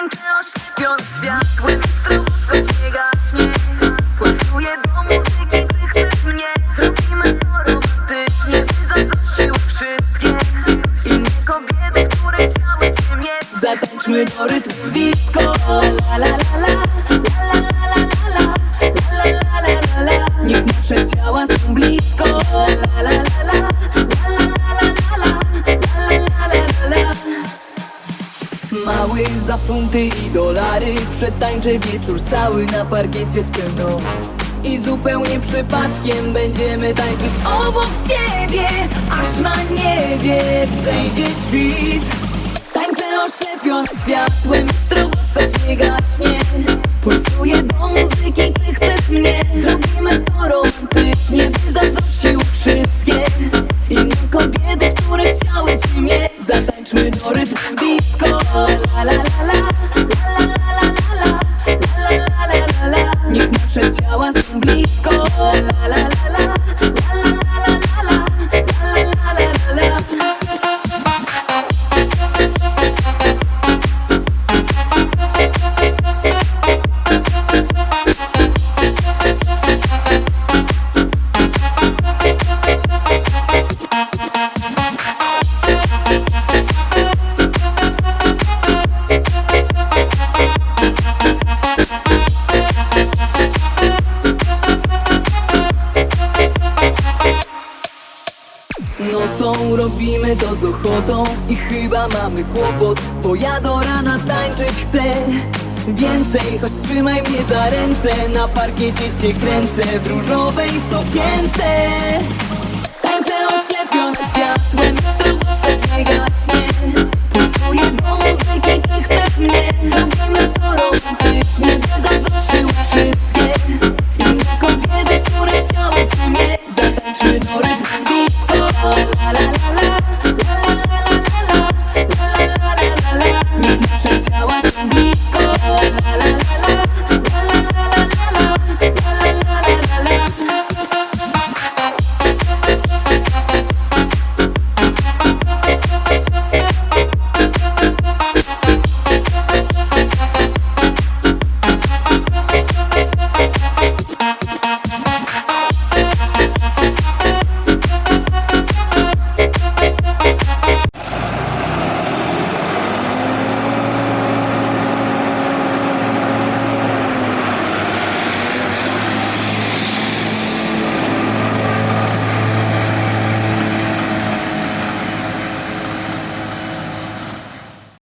Tańczę oślepiony światłem, strobowskop nie gaśnie Pulsuję do muzyki, ty chcesz mnie Zrobimy to romantycznie, by zazdrościły wszystkie Inne kobiety, które chciały cię mieć Zatańczmy do rytmu disco La la Mały za funty i dolary. Przetańczę wieczór cały na parkiecie w noc I zupełnie przypadkiem będziemy tańczyć obok siebie Aż na niebie wzejdzie świt. Tańczę oślepiony światłem Strobowskop nie gaśnie Pulsuję do muzyki, ty chcesz mnie. Zrobimy robimy to z ochotą i chyba mamy kłopot Bo ja do rana tańczyć chcę Więcej, choć trzymaj mnie za ręce. Na parkiecie się kręcę w różowej sukience